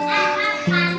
Ah, ah, ah.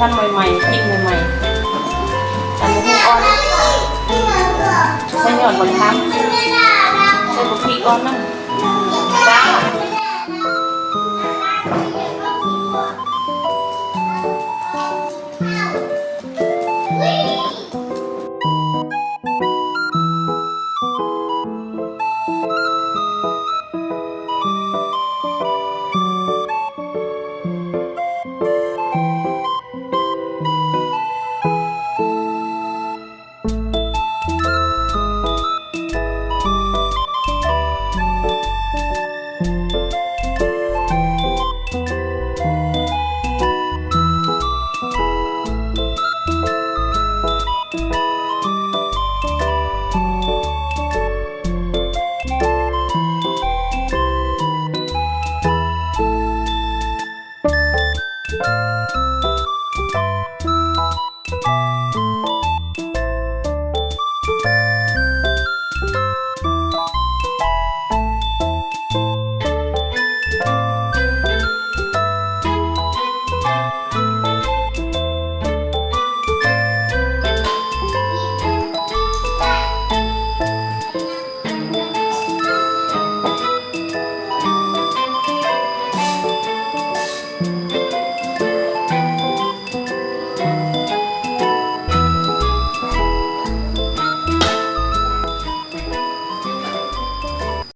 ทำใหม่ๆพริกใหม่ๆอันนี้อ่อนใส่หยอดบักคำใส่บุกพริกอ่อนนั่ง